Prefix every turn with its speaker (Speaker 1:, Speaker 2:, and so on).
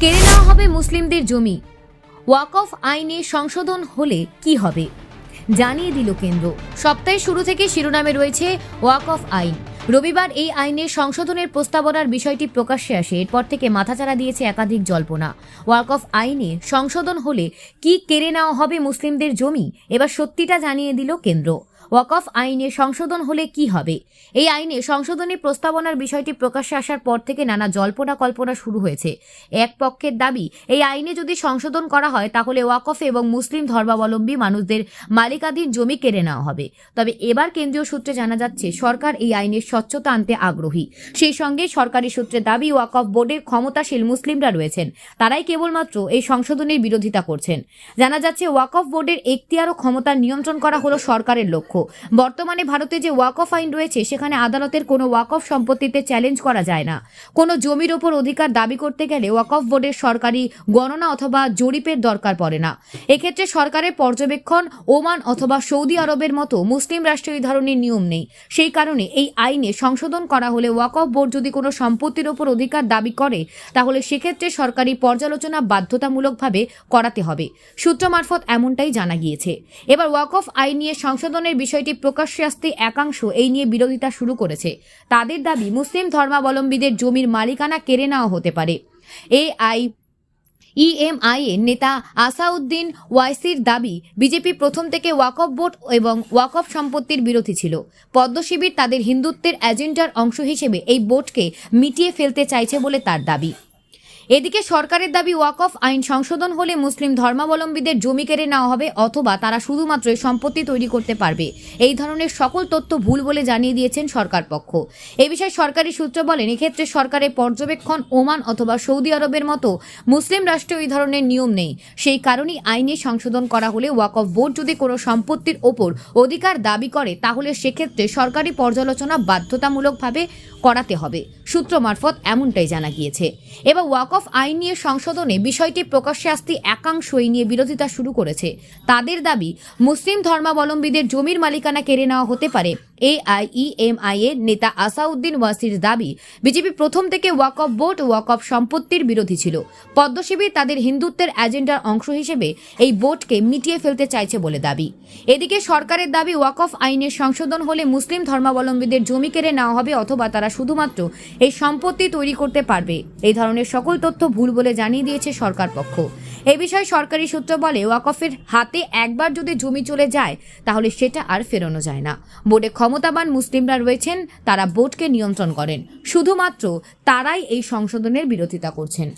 Speaker 1: কেড়ে নেওয়া হবে মুসলিমদের জমি। ওয়াকফ আইনে সংশোধন হলে কি হবে? জানিয়ে দিল কেন্দ্র। সপ্তাহের শুরু থেকে শিরোনামে রয়েছে ওয়াকফ আইন। রবিবার এই আইনের সংশোধনের প্রস্তাবনার বিষয়টি প্রকাশ্যে আসে। এরপর থেকে মাথাচাড়া দিয়েছে একাধিক জল্পনা। ওয়াকফ আইনে সংশোধন হলে কি কেড়ে নেওয়া হবে মুসলিমদের জমি? এবার সত্যিটা জানিয়ে দিল কেন্দ্র। ওয়াকফ আইনে সংশোধন হলে কি হবে? এই আইনে সংশোধনের প্রস্তাবনার বিষয়টি প্রকাশ্যে আসার পর থেকে নানা জল্পনা কল্পনা শুরু হয়েছে। এক পক্ষের দাবি, এই আইনে যদি সংশোধন করা হয়, তাহলে ওয়াকফ এবং মুসলিম ধর্মাবলম্বী মানুষদের মালিকাধীন জমি কেড়ে নেওয়া হবে। তবে এবার কেন্দ্রীয় সূত্রে জানা যাচ্ছে, সরকার এই আইনের স্বচ্ছতা আনতে আগ্রহী। সেই সঙ্গে সরকারি সূত্রে দাবি, ওয়াকফ বোর্ডের ক্ষমতাশীল মুসলিমরা রয়েছেন। তারাই কেবলমাত্র এই সংশোধনের বিরোধিতা করছেন। জানা যাচ্ছে, ওয়াকফ বোর্ডের এখতিয়ার ও ক্ষমতা নিয়ন্ত্রণ করা হলো সরকারের লক্ষ্য। বর্তমানে ভারতে যে ওয়াকফ আইন রয়েছে, সেখানে আদালতের কোনো ওয়াকফ সম্পত্তিতে চ্যালেঞ্জ করা যায় না। কোনো জমির ওপর অধিকার দাবি করতে গেলে ওয়াকফ বোর্ডের সরকারি গণনা অথবা জরিপের দরকার পড়ে না। এক্ষেত্রে সরকারের পর্যবেক্ষণ, ওমান অথবা সৌদি আরবের মতো মুসলিম রাষ্ট্রে এই ধরনের নিয়ম নেই। সেই কারণে এই আইনে সংশোধন করা হলে ওয়াকফ বোর্ড যদি কোনো সম্পত্তির ওপর অধিকার দাবি করে, তাহলে সেক্ষেত্রে সরকারি পর্যালোচনা বাধ্যতামূলকভাবে করাতে হবে। সূত্র মারফত এমনটাই জানা গিয়েছে। এবার ওয়াকফ আইন নিয়ে সংশোধনের বিষয়টি প্রকাশ্যে আসতে একাংশ এই নিয়ে বিরোধিতা শুরু করেছে। তাদের দাবি মুসলিম ধর্মাবলম্বীদের জমির মালিকানা কেড়ে নেওয়া হতে পারে। এই আই ইএমআই এর নেতা আসাউদ্দিন ওয়াইসির দাবি, বিজেপি প্রথম থেকে ওয়াকফ বোর্ড এবং ওয়াকফ সম্পত্তির বিরোধী ছিল। পদ্মশিবির তাদের হিন্দুত্বের এজেন্ডার অংশ হিসেবে এই বোর্ডকে মিটিয়ে ফেলতে চাইছে বলে তার দাবি। এদিকে সরকারের দাবি ওয়াকফ আইন সংশোধন হলে মুসলিম ধর্মাবলম্বীদের জমি কেড়ে নেওয়া হবে অথবা তারা শুধুমাত্র সম্পত্তি তৈরি করতে পারবে। এই ধরনের সকল তথ্য ভুল বলে জানিয়ে দিয়েছেন সরকার পক্ষ। এ বিষয়ে সরকারি সূত্র বলেন, এক্ষেত্রে সরকারের পর্যবেক্ষণ ওমান অথবা সৌদি আরবের মতো মুসলিম রাষ্ট্রে এই ধরনের নিয়ম নেই। সেই কারণেই আইনে সংশোধন করা হলে ওয়াকফ বোর্ড যদি কোনো সম্পত্তির ওপর অধিকার দাবি করে, তাহলে সেক্ষেত্রে সরকারি পর্যালোচনা বাধ্যতামূলকভাবে করাতে হবে। সূত্র মারফত এমনটাই জানা গিয়েছে। এবার অফ আইন নিয়ে সংশোধনে বিষয়টি প্রকাশ্যে আসতে একাংশই নিয়ে বিরোধিতা শুরু করেছে। তাদের দাবি, মুসলিম ধর্মাবলম্বীদের জমির মালিকানা কেড়ে নেওয়া হতে পারে এআইইএমআই এর নেতা আসাউদ্দিন ওয়াসির দাবি, বিজেপি প্রথম থেকে ওয়াকফ বোর্ড ওয়াকফ সম্পত্তির বিরোধী ছিল। পদ্মশিবির তাদের হিন্দুত্বের এজেন্ডার অংশ হিসেবে এই বোর্ডকে মিটিয়ে ফেলতে চাইছে বলে দাবি। এদিকে সরকারের দাবি ওয়াকফ আইনের সংশোধন হলে মুসলিম ধর্মাবলম্বীদের জমি কেড়ে নেওয়া হবে অথবা তারা শুধুমাত্র এই সম্পত্তি তৈরি করতে পারবে। এই ধরনের সকল তথ্য ভুল বলে জানিয়ে দিয়েছে সরকার পক্ষ। এ বিষয়ে সরকারি সূত্র বলে ওয়াকফের হাতে একবার যদি জমি চলে যায়, তাহলে সেটা আর ফেরানো যায় না। বোর্ডে ক্ষমতাবান মুসলিমরা রয়েছেন, তারা বোর্ডকে নিয়ন্ত্রণ করেন। শুধুমাত্র তারাই এই সংশোধনের বিরোধিতা করছেন।